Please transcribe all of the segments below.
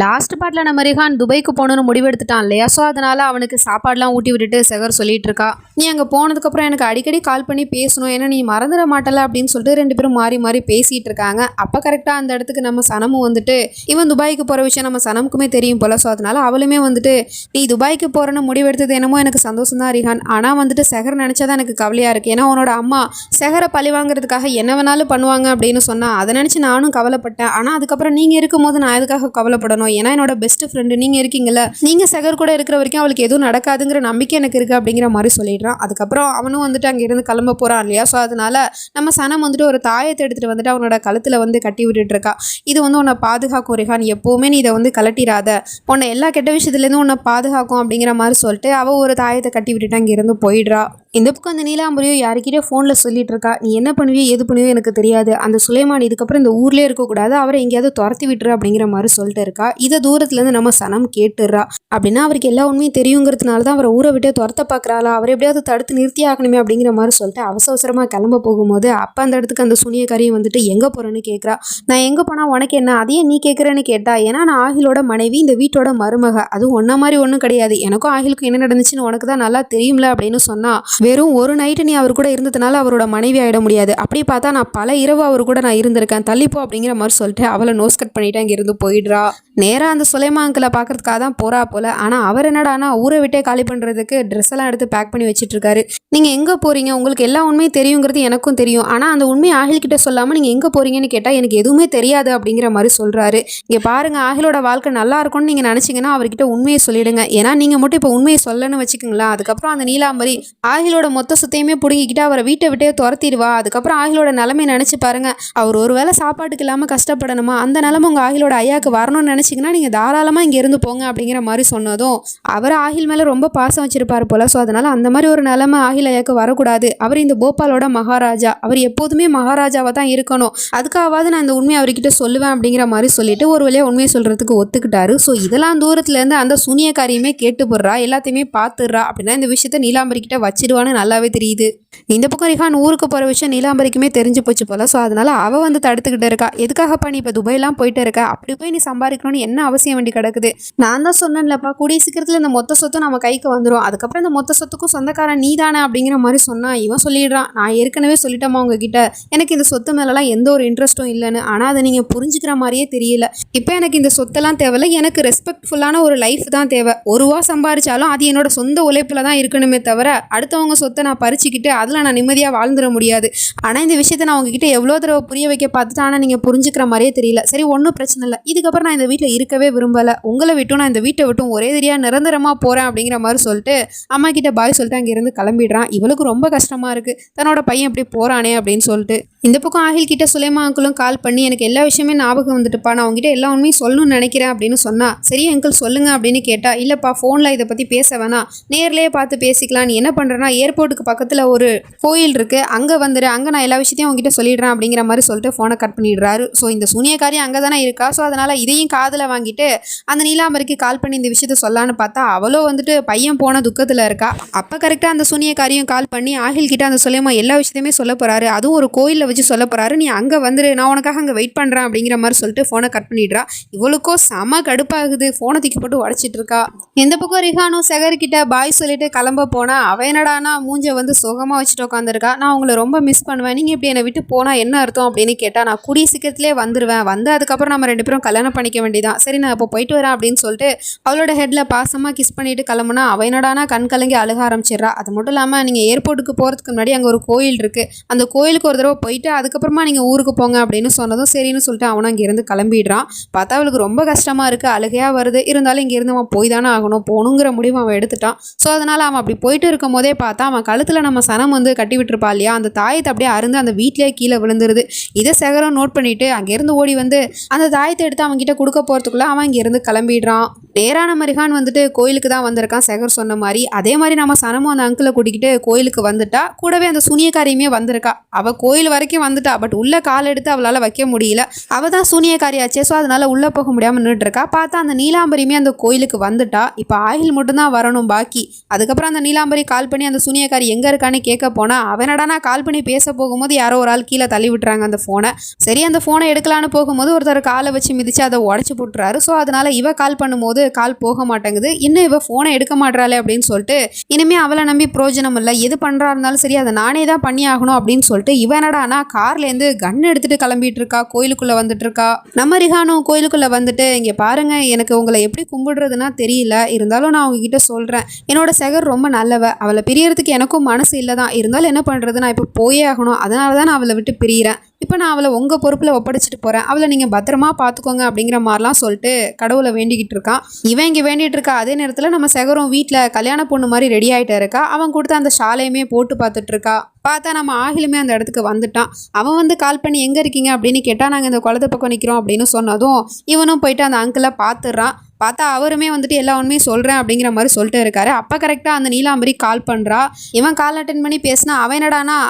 Last பாட்டில் நம்ம ரிஹான் துபாய்க்கு போகணும்னு முடிவெடுத்துட்டான் இல்லையா? ஸோ அதனால் அவனுக்கு சாப்பாடுலாம் ஊட்டி விட்டுட்டு செகர் சொல்லிட்டு இருக்கா. நீ அங்கே போனதுக்கப்புறம் எனக்கு அடிக்கடி கால் பண்ணி பேசணும். ஏன்னா நீ மறந்துட மாட்டல அப்படின்னு சொல்லிட்டு ரெண்டு பேரும் மாறி மாறி பேசிகிட்டு இருக்காங்க. அப்போ கரெக்டாக அந்த இடத்துக்கு நம்ம சனமும் வந்துட்டு இவன் துபாய்க்கு போகிற விஷயம் நம்ம சனமுக்குமே தெரியும் போல. ஸோ அதனால் அவளுமே வந்துட்டு நீ துபாய்க்கு போகிறன்னு முடிவெடுத்தது என்னமோ எனக்கு சந்தோஷம் தான் ரிஹான். ஆனால் வந்துட்டு செகர் நினச்சா தான் எனக்கு கவலையாக இருக்குது ஏன்னா உன்னோட அம்மா செகரை பழி வாங்குறதுக்காக என்ன வேணாலும் பண்ணுவாங்க அப்படின்னு சொன்னால் அதை நினச்சி நானும் கவலைப்பட்டேன். ஆனால் அதுக்கப்புறம் நீங்கள் இருக்கும்போது நான் எதுக்காக கவலைப்படணும்? ஏன்னா என்னோட பெஸ்ட் ஃப்ரெண்டு நீங்கள் இருக்கீங்கள நீங்கள் சகர் கூட இருக்கிற வரைக்கும் அவளுக்கு எதுவும் நடக்காதுங்கிற நம்பிக்கை எனக்கு இருக்குது அப்படிங்கிற மாதிரி சொல்லிடுறான். அதுக்கப்புறம் அவனும் வந்துட்டு அங்கேருந்து கிளம்ப போகிறான் இல்லையா? ஸோ அதனால நம்ம சனம் வந்துட்டு ஒரு தாயத்தை எடுத்துகிட்டு வந்துட்டு அவனோட கழுத்தில் வந்து கட்டி விட்டுட்டு இருக்கா. இது வந்து உன்னை பாதுகாக்கும் ரிஹான் எப்போவுமே நீ இதை வந்து கலட்டிடாத உன்னை எல்லா கெட்ட விஷயத்துலேருந்து உன்னை பாதுகாக்கும் அப்படிங்கிற மாதிரி சொல்லிட்டு அவள் ஒரு தாயத்தை கட்டி விட்டுட்டு அங்கேருந்து போயிடுறா. இந்த பக்கம் அந்த நீலாம்பரியோ யாருக்கிட்டே ஃபோனில் சொல்லிட்டு இருக்கா நீ என்ன பண்ணுவியோ எது பண்ணுவியோ எனக்கு தெரியாது. அந்த சுலைமான் இதுக்கப்புறம் இந்த ஊர்லேயே இருக்கக்கூடாது. அவரை எங்கேயாவது துரத்தி விட்டுரு அப்படிங்கிற மாதிரி சொல்லிட்டு இருக்கா. இதை தூரத்துலேருந்து நம்ம சனம் கேட்டுடுறா அப்படின்னா அவருக்கு எல்லா உண்மையும் தெரியுங்கிறதுனால தான் அவரை ஊரை விட்டே துரத்த பார்க்குறாளா? அவர் எப்படியாவது தடுத்து நிறுத்தி ஆகணுமே அப்படிங்கிற மாதிரி சொல்லிட்டு அவசர அவசரமாக கிளம்ப போகும்போது அப்போ அந்த இடத்துக்கு அந்த சுனியக்காரியும் வந்துட்டு எங்கே போகிறேன்னு கேட்குறா நான் எங்கே போனால் உனக்கு என்ன? அதையே நீ கேட்குறேன்னு கேட்டா? ஏன்னா நான் ஆகிலோட மனைவி இந்த வீட்டோட மருமக. அதுவும் ஒன்றா மாதிரி ஒன்றும் கிடையாது. எனக்கும் ஆகிலுக்கும் என்ன நடந்துச்சுன்னு உனக்கு தான் நல்லா தெரியும்ல? அப்படின்னு சொன்னால் வெறும் ஒரு நைட்டு நீ அவர் கூட இருந்ததுனால அவரோட மனைவி ஆகிட முடியாது. அப்படி பார்த்தா நான் பல இரவு அவர் கூட நான் இருந்திருக்கேன். தள்ளிப்போ அப்படிங்கிற மாதிரி சொல்லிட்டு அவளை நோஸ் கட் பண்ணிட்டு இருந்து போயிடுறா. நேராக அந்த சுலைமா அங்கிளை பார்க்கறதுக்காக தான் போறா போல. ஆனால் அவர் என்னடானா ஊரை விட்டே காலி பண்ணுறதுக்கு ட்ரெஸ் எல்லாம் எடுத்து பேக் பண்ணி வச்சிட்டு இருக்காரு நீங்கள் எங்கே போறீங்க? உங்களுக்கு எல்லா உண்மையும் தெரியுங்கிறது எனக்கும் தெரியும். ஆனால் அந்த உண்மையை ஆகில்கிட்ட சொல்லாமல் நீங்கள் எங்கே போறீங்கன்னு கேட்டால் எனக்கு எதுவுமே தெரியாது அப்படிங்கிற மாதிரி சொல்கிறாரு இங்கே பாருங்க ஆகிலோட வாழ்க்கை நல்லா இருக்கும்னு நீங்கள் நினச்சிங்கன்னா அவர்கிட்ட உண்மையை சொல்லிடுங்க. ஏன்னா நீங்கள் மட்டும் இப்போ உண்மையை சொல்லணும்னு வச்சுக்கோங்களேன். அதுக்கப்புறம் அந்த நீலாம்பரி ஆகிலோட மொத்த சுத்தையுமே பிடுங்கிக்கிட்டு அவரை வீட்டை விட்டே துரத்திடுவா. அதுக்கப்புறம் ஆகிலோட நிலமையை நினச்சி பாருங்கள் அவர் ஒரு வேளை சாப்பாட்டுக்கு இல்லாமல் கஷ்டப்படணுமா? அந்த நிலமை உங்கள் ஆகிலோட ஐயாவுக்கு வரணும்னு நினச்சிங்கன்னா நீங்கள் தாராளமாக இங்கே இருந்து போங்க அப்படிங்கிற மாதிரி சொன்னதும் அவர் ஆகில் மேலே ரொம்ப பாசம் வச்சிருப்பார் போல். ஸோ அதனால் அந்த மாதிரி ஒரு நிலமை ஆகில் ஐயாவுக்கு வரக்கூடாது. அவர் இந்த போபாலோட மகாராஜா. அவர் எப்போதுமே மகாராஜாவாக தான் இருக்கணும். அதுக்காவது நான் இந்த உண்மையை அவர்கிட்ட சொல்லுவேன் அப்படிங்கிற மாதிரி சொல்லிட்டு ஒரு வழியாக உண்மையை சொல்கிறதுக்கு ஒத்துக்கிட்டாரு. ஸோ இதெல்லாம் தூரத்துலேருந்து அந்த சூனியக்காரியுமே கேட்டு போடுறா எல்லாத்தையுமே பார்த்துடுறா அப்படின்னா இந்த விஷயத்த நீலாம்பரிக்கிட்ட வச்சிருவான் வச்சிடுவான்னு நல்லாவே தெரியுது. இந்த பக்கம் ரிஹான் ஊருக்கு போகிற விஷயம் நீலாம்பரிக்குமே தெரிஞ்சு போச்சு போல. ஸோ அதனால் அவள் வந்து தடுத்துக்கிட்டு இருக்கா. எதுக்காகப்பா நீ இப்போ துபாயெலாம் போயிட்டு இருக்க? அப்படி போய் நீ சம்பாதிக்கணும்னு என்ன அவசியம் வேண்டி கிடக்குது? நான் தான் சொன்னேன்லப்பா கூடிய சீக்கிரத்தில் இந்த மொத்த சொத்தும் நம்ம கைக்கு வந்துடும் அதுக்கப்புறம் இந்த மொத்த சொத்துக்கும் சொந்தக்காரன் நீ தானே அப்படிங்கிற மாதிரி சொன்னால் இவன் சொல்லிடுறான். நான் ஏற்கனவே சொல்லிட்டோமா உங்ககிட்ட. எனக்கு இந்த சொத்து மேலெலாம் எந்த ஒரு இன்ட்ரெஸ்ட்டும் இல்லைன்னு. ஆனால் அதை நீங்கள் புரிஞ்சுக்கிற மாதிரியே தெரியல. இப்போ எனக்கு இந்த சொத்தெல்லாம் தேவையில்ல. எனக்கு ரெஸ்பெக்ட்ஃபுல்லான ஒரு லைஃப் தான் தேவை. ஒருவா சம்பாரிச்சாலும் அது என்னோட சொந்த உழைப்பில் தான் இருக்கணுமே தவிர அடுத்தவங்க சொத்தை நான் பறிச்சுக்கிட்டு அதில் நான் நிம்மதியாக வாழ்ந்துட முடியாது. ஆனால் இந்த விஷயத்தை நான் உங்ககிட்ட எவ்வளோ தடவை புரிய வைக்க பார்த்துட்டு ஆனால் நீங்கள் புரிஞ்சுக்கிற மாதிரியே தெரியல. சரி ஒன்றும் பிரச்சனை இல்லை. இதுக்கப்புறம் நான் இந்த வீட்டில் இருக்கவே விரும்பலை. உங்களை விட்டும் நான் இந்த வீட்டை விட்டும் ஒரே தெரியாக நிரந்தரமாக போகிறேன் அப்படிங்கிற மாதிரி சொல்லிட்டு அம்மா கிட்ட பாய் சொல்லிட்டு அங்கேருந்து கிளம்பிடுறான். இவளுக்கு ரொம்ப கஷ்டமாக இருக்குது தன்னோட பையன் இப்படி போகிறானே அப்படின்னு சொல்லிட்டு. இந்த பக்கம் ஆகில் கிட்ட சுலைமா அங்கிளும் கால் பண்ணி எனக்கு எல்லா விஷயமே ஞாபகம் வந்துட்டுப்பா. நான் உங்ககிட்ட எல்லா உண்மையும் சொல்லணும்னு நினைக்கிறேன் அப்படின்னு சொன்னா சரி அங்கிள் சொல்லுங்க அப்படின்னு கேட்டா இல்லைப்பா ஃபோனில் இதை பற்றி பேச வேணாம். நேர்லேயே பார்த்து பேசிக்கலாம். நீ என்ன பண்ணுறேன்னா ஏர்போர்ட்டுக்கு பக்கத்தில் ஒரு கோயில் இருக்குது அங்கே வந்துடு அங்கே நான் எல்லா விஷயத்தையும் உங்ககிட்ட சொல்லிடுறேன் அப்படிங்கிற மாதிரி சொல்லிட்டு ஃபோனை கட் பண்ணிடுறாரு. ஸோ இந்த சூனியக்காரி அங்கே தானே இருக்கா? ஸோ அதனால் இதையும் காதில் வாங்கிட்டு அந்த நீலாம்பரிக்கு கால் பண்ணி இந்த விஷயத்த சொல்லான்னு பார்த்தா அவளோ வந்துட்டு பையன் போன துக்கத்தில் இருக்கா. அப்போ கரெக்டாக அந்த சூனியக்காரியும் கால் பண்ணி ஆகில் கிட்ட அந்த சொல்லியமாக எல்லா விஷயத்தையுமே சொல்ல போகிறாரு அதுவும் ஒரு கோயிலில் வச்சு சொல்ல போகிறாரு நீ அங்கே வந்துரு. நான் உனக்காக அங்கே வெயிட் பண்ணுறேன் அப்படிங்கிற மாதிரி சொல்லிட்டு ஃபோனை கட் பண்ணிடுறா. இவளுக்கோ செம கடுப்பாகுது. ஃபோனை தூக்கி போட்டு உடச்சிட்டு இருக்கா. எந்த பக்கம் ரிஹானும் செகர்கிட்ட பாய் சொல்லிட்டு கிளம்ப போனால் அவனடானா என்னடானா மூஞ்ச வந்து சுகமாக வச்சுட்டு உட்காந்துருக்கா. நான் உங்களை ரொம்ப மிஸ் பண்ணுவேன். நீங்கள் இப்படி என்னை விட்டு போனால் என்ன அர்த்தம் அப்படின்னு கேட்டால் நான் கூடிய சீக்கிரத்துலேயே வந்துடுவேன் வந்து அதுக்கப்புறம் நம்ம ரெண்டு பேரும் கல்யாணம் பண்ணிக்க வேண்டியதான் சரி நான் இப்போ போயிட்டு வரேன் அப்படின்னு சொல்லிட்டு அவளோட ஹெட்டில் பாசமாக கிஸ் பண்ணிட்டு கிளம்புனா அவ கண் கலங்கி அழுக ஆரம்பிச்சிடுறா. அது மட்டும் இல்லாமல் நீங்கள் ஏர்போர்ட்டுக்கு போகிறதுக்கு முன்னாடி அங்கே ஒரு கோயில் இருக்குது அந்த கோயிலுக்கு ஒரு தடவை போயிட்டு அதுக்கப்புறமா நீங்கள் ஊருக்கு போங்க அப்படின்னு சொன்னதும் சரின்னு சொல்லிட்டு அவனும் அங்கேருந்து கிளம்பிடுறான். பார்த்தா அவளுக்கு ரொம்ப கஷ்டமாக இருக்குது அழுகையாக வருது. இருந்தாலும் இங்கேருந்து அவன் போய் தானே ஆகணும். போகணுங்கிற முடிவு அவன் எடுத்துட்டான். ஸோ அதனால் அவன் அப்படி போயிட்டு இருக்கும் போதே பார்த்தா அவன் கழுத்தில் நம்ம சனம் வந்து கட்டி விட்டுருப்பா இல்லையா? அந்த தாயத்தை அப்படியே அருந்து அந்த வீட்டிலே கீழே விழுந்துருது. இதை சேகரம் நோட் பண்ணிட்டு அங்கேருந்து ஓடி வந்து அந்த தாயத்தை எடுத்து அவன் கிட்ட கொடுக்க போகிறதுக்குள்ளே அவன் இங்கேருந்து கிளம்பிடுறான். நேரான மரிகான் வந்துட்டு கோயிலுக்கு தான் வந்திருக்கான் சேகர் சொன்ன மாதிரி. அதே மாதிரி நம்ம சனமும் அந்த அங்கிளை கூட்டிக்கிட்டு கோயிலுக்கு வந்துட்டா. கூடவே அந்த சூனியக்காரியுமே வந்திருக்கா. அவள் கோயில் வரைக்கும் வந்துட்டா. பட் உள்ள கால் எடுத்து அவளால் வைக்க முடியல. அவள் தான் சூனியக்காரியாச்சே. ஸோ அதனால் உள்ளே போக முடியாமல் நின்றுட்டுருக்கா பார்த்தா அந்த நீலாம்பரியுமே அந்த கோயிலுக்கு வந்துட்டா. இப்போ ஆயில் மட்டும்தான் வரணும் பாக்கி. அதுக்கப்புறம் அந்த நீலாம்பரி கால் பண்ணி அந்த சூனியக்காரி எங்கே இருக்கான்னு கேட்க கேட்க போனால் அவனடா நான் கால் பண்ணி பேச போகும்போது யாரோ ஒரு ஆள் கீழே தள்ளி விட்டுறாங்க அந்த ஃபோனை சரி அந்த ஃபோனை எடுக்கலான்னு போகும்போது ஒருத்தர் காலை வச்சு மிதித்து அதை உடச்சி போட்டுறாரு. ஸோ அதனால் இவ கால் பண்ணும்போது கால் போக மாட்டேங்குது. இன்னும் இவ ஃபோனை எடுக்க மாட்றாளே அப்படின்னு சொல்லிட்டு இனிமேல் அவளை நம்பி பிரயோஜனம் இல்லை. எது பண்ணுறா இருந்தாலும் சரி அதை நானே தான் பண்ணி ஆகணும் அப்படின்னு சொல்லிட்டு இவனடானா கார்லேருந்து கன் எடுத்துகிட்டு கிளம்பிட்டு இருக்கா? கோயிலுக்குள்ளே வந்துட்டு இருக்கா? நம்ம ரிஹானும் கோயிலுக்குள்ளே வந்துட்டு இங்கே பாருங்க எனக்கு உங்களை எப்படி கும்பிடுறதுன்னா தெரியல. இருந்தாலும் நான் உங்ககிட்ட சொல்கிறேன் என்னோட செகர் ரொம்ப நல்லவ. அவளை பிரியறதுக்கு எனக்கும் மனசு இல்லை தான் இருந்தாலும் என்ன பண்ணுறது நான் இப்போ போயே ஆகணும். அதனால தான் நான் அவளை விட்டு பிரியிறேன். இப்போ நான் அவளை உங்கள் பொறுப்பில் ஒப்படைச்சிட்டு போகிறேன் அவளை நீங்கள் பத்திரமா பார்த்துக்கோங்க அப்படிங்கிற மாதிரிலாம் சொல்லிட்டு கடவுளை வேண்டிக்கிட்டு இருக்கான். இவன் இங்கே வேண்டிகிட்டு இருக்கா? அதே நேரத்தில் நம்ம செகரும் வீட்டில் கல்யாண பொண்ணு மாதிரி ரெடி ஆகிட்டே இருக்கா? அவன் கொடுத்த அந்த ஷாலையுமே போட்டு பார்த்துட்டு இருக்கா? பார்த்தா நம்ம ஆகிலுமே அந்த இடத்துக்கு வந்துட்டான். அவன் வந்து கால் பண்ணி எங்கே இருக்கீங்க? அப்படின்னு கேட்டால் நாங்கள் இந்த குளத்து பக்கம் நிற்கிறோம் அப்படின்னு சொன்னதும் இவனும் போயிட்டு அந்த அங்கிளை பார்த்துடுறான். பார்த்தா அவருமே வந்துட்டு எல்லா உண்மையும் சொல்கிறேன் அப்படிங்கிற மாதிரி சொல்லிட்டு இருக்காரு. அப்போ கரெக்டாக அந்த நீலாம்பரி கால் பண்ணுறா இவன் கால் அட்டன் பண்ணி பேசினா அவன்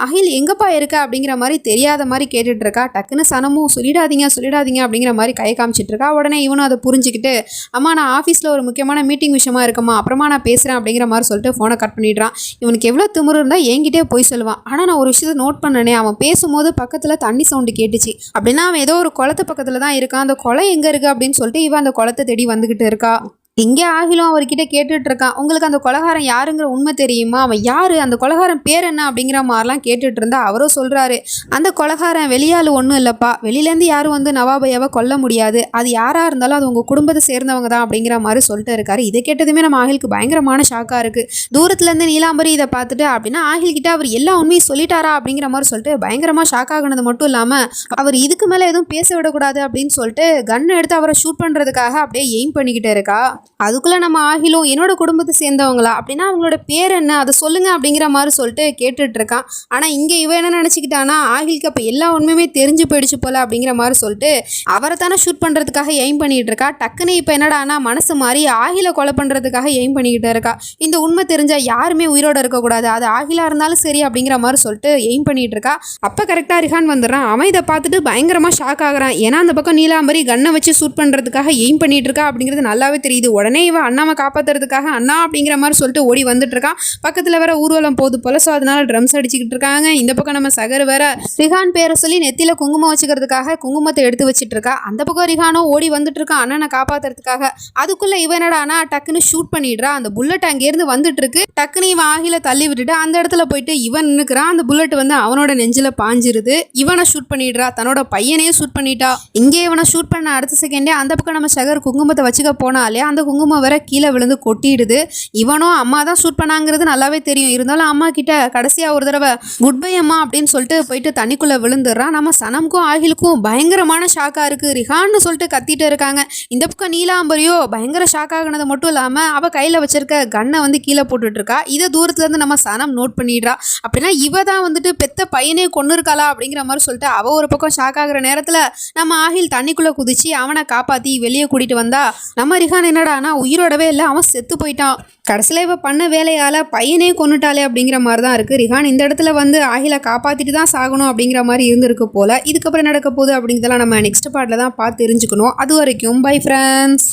அகில் எங்கப்பா இருக்க? அப்படிங்கிற மாதிரி தெரியாத மாதிரி கேட்டுட்டு இருக்கா. டக்குன்னு சனமும் சொல்லிடாதீங்க சொல்லிடாதீங்க அப்படிங்கிற மாதிரி கை காமிச்சிட்டு இருக்கா. உடனே இவனும் அதை புரிஞ்சுக்கிட்டு அம்மா நான் ஆஃபீஸில் ஒரு முக்கியமான மீட்டிங் விஷயமா இருக்கம்மா அப்புறமா நான் பேசுகிறேன் அப்படிங்கிற மாதிரி சொல்லிட்டு ஃபோனை கட் பண்ணிடுறான். இவனுக்கு எவ்வளோ திமிரு இருந்தால் என்கிட்டே போய் சொல்லுவான். ஆனால் நான் ஒரு விஷயத்தை நோட் பண்ணனே அவன் பேசும்போது பக்கத்தில் தண்ணி சவுண்டு கேட்டுச்சு. அப்படின்னா அவன் ஏதோ ஒரு குளத்து பக்கத்தில் தான் இருக்கான். அந்த குளம் எங்கே இருக்குது அப்படின்னு சொல்லிட்டு இவன் அந்த குளத்தை தேடி வந்துக்கிட்டு இருக்கா எங்கே ஆகிலும் அவர்கிட்ட கேட்டுட்டு இருக்கான் உங்களுக்கு அந்த கொலகாரன் யாருங்கிற உண்மை தெரியுமா? அவன் யாரு? அந்த கொலகாரன் பேர் என்ன அப்படிங்கிற மாதிரிலாம் கேட்டுட்டு இருந்தா அவரும் சொல்றாரு. அந்த கொலகாரன் வெளியாள் ஒன்றும் இல்லைப்பா. வெளியிலேருந்து யாரும் வந்து நவாபையாவை கொல்ல முடியாது. அது யாராக இருந்தாலும் அது உங்கள் குடும்பத்தை சேர்ந்தவங்க தான் அப்படிங்கிற மாதிரி சொல்லிட்டு இருக்காரு. இதை கேட்டதுமே நம்ம ஆகிலுக்கு பயங்கரமான ஷாக்காக இருக்குது தூரத்துலேருந்து நீலாம்பரி இதை பார்த்துட்டு அப்படின்னா ஆகில்கிட்ட அவர் எல்லா உண்மையும் சொல்லிட்டாரா அப்படிங்கிற மாதிரி சொல்லிட்டு பயங்கரமாக ஷாக் ஆகினது மட்டும் இல்லாமல் அவர் இதுக்கு மேலே எதுவும் பேச விடக்கூடாது அப்படின்னு சொல்லிட்டு கன் எடுத்து அவரை ஷூட் பண்ணுறதுக்காக அப்படியே எய்ம் பண்ணிக்கிட்டே இருக்கா. அதுக்குள்ளே நம்ம ஆகிலும் என்னோட குடும்பத்தை சேர்ந்தவங்களா? அப்படின்னா அவங்களோட பேர் என்ன? அதை சொல்லுங்க அப்படிங்கிற மாதிரி சொல்லிட்டு கேட்டுட்ருக்கான் ஆனால் இங்கே இவன் என்ன நினச்சிக்கிட்டானா ஆகிலுக்கு அப்போ எல்லா உண்மையுமே தெரிஞ்சு போயிடுச்சு போல அப்படிங்கிற மாதிரி சொல்லிட்டு அவரை தானே ஷூட் பண்ணுறதுக்காக எய்ம் பண்ணிகிட்டு இருக்கா? டக்குன்னு இப்போ என்னடானா மனசு மாறி ஆகில கொலை பண்ணுறதுக்காக எய்ம் பண்ணிக்கிட்டு இருக்கா? இந்த உண்மை தெரிஞ்சால் யாருமே உயிரோடு இருக்கக்கூடாது. அது ஆகிலாக இருந்தாலும் சரி அப்படிங்கிற மாதிரி சொல்லிட்டு எய்ம் பண்ணிட்டு இருக்கா. அப்போ கரெக்டாக ரிஹான் வந்துடுறான். அவன் இதை பார்த்துட்டு பயங்கரமாக ஷாக் ஆகுறான். ஏன்னா அந்த பக்கம் நீலாம்பரி கண்ணை வச்சு ஷூட் பண்ணுறதுக்காக எய்ம் பண்ணிட்டு இருக்கா அப்படிங்கிறது நல்லாவே தெரியுது. உடனே இவன் அண்ணாவை காப்பாற்றுறதுக்காக அண்ணா அப்படிங்கிற மாதிரி சொல்லிட்டு ஓடி வந்துட்டு இருக்கான் பக்கத்தில் வேற ஊர்வலம் போது போல ஸோ அதனால ட்ரம்ஸ் அடிச்சுக்கிட்டு இருக்காங்க. இந்த பக்கம் நம்ம சகர் வேற ரிஹான் பேரை சொல்லி நெத்தியில் குங்குமம் வச்சுக்கிறதுக்காக குங்குமத்தை எடுத்து வச்சுட்டு இருக்கா அந்த பக்கம் ரிஹானோ ஓடி வந்துட்டு இருக்கான் அண்ணனை காப்பாத்துறதுக்காக. அதுக்குள்ள இவன் என்னடானா டக்குன்னு ஷூட் பண்ணிடுறா. அந்த புல்லட் அங்கேருந்து வந்துட்டு இருக்கு டக்குன்னு இவன் ஆகில தள்ளி விட்டுட்டு அந்த இடத்துல போயிட்டு இவன் நின்னுக்கிறான். அந்த புல்லட் வந்து அவனோட நெஞ்சில பாஞ்சிருது. இவனை ஷூட் பண்ணிடுறா. தன்னோட பையனையே ஷூட் பண்ணிட்டா. இங்கே இவனை ஷூட் பண்ண அடுத்த செகண்டே அந்த பக்கம் நம்ம சகர் குங்குமத்தை வச்சுக்க போனாலே அந்த குங்குமம் வர கீழே விழுந்து கொட்டிடுது. இவனும் அம்மா தான் ஷூட் பண்ணாங்கிறது நல்லாவே தெரியும். இருந்தாலும் அம்மா கிட்ட கடைசியா ஒரு தடவை குட் பை அம்மா அப்படின்னு சொல்லிட்டு போயிட்டு தண்ணிக்குள்ள விழுந்துடுறான். நம்ம சனம்க்கும் ஆகிலுக்கும் பயங்கரமான ஷாக்கா இருக்கு. ரிஹான்னு சொல்லிட்டு கத்திட்டு இருக்காங்க. இந்த பக்கம் நீலாம்பரியோ பயங்கர ஷாக் ஆகினது மட்டும் இல்லாம அவ கையில வச்சிருக்க கன்னை வந்து கீழே போட்டுட்டு இருக்கா இதை தூரத்துல இருந்து நம்ம சனம் நோட் பண்ணிடுறா. அப்படின்னா இவ தான் வந்துட்டு பெத்த பையனே கொண்டு இருக்காளா அப்படிங்கிற மாதிரி சொல்லிட்டு அவ ஒரு பக்கம் ஷாக் ஆகுற நேரத்துல நம்ம ஆகில் தண்ணிக்குள்ள குதிச்சு அவனை காப்பாத்தி வெளியே கூட்டிட்டு வந்தா. நம்ம ரிஹான் ஆனால் உயிரோடவே இல்லை. அவன் செத்து போயிட்டான். கடைசியில் இவ பண்ண வேலையால் பையனே கொண்டுட்டாளே அப்படிங்கிற மாதிரி தான் இருக்குது ரிஹான் இந்த இடத்துல வந்து ஆகில காப்பாற்றிட்டு தான் சாகணும் அப்படிங்கிற மாதிரி இருந்திருக்கு போல். இதுக்கப்புறம் நடக்க போகுது அப்படிங்கிறதெல்லாம் நம்ம நெக்ஸ்ட் பாட்டில் தான் பார்த்து தெரிஞ்சுக்கணும். அது வரைக்கும் பை ஃப்ரெண்ட்ஸ்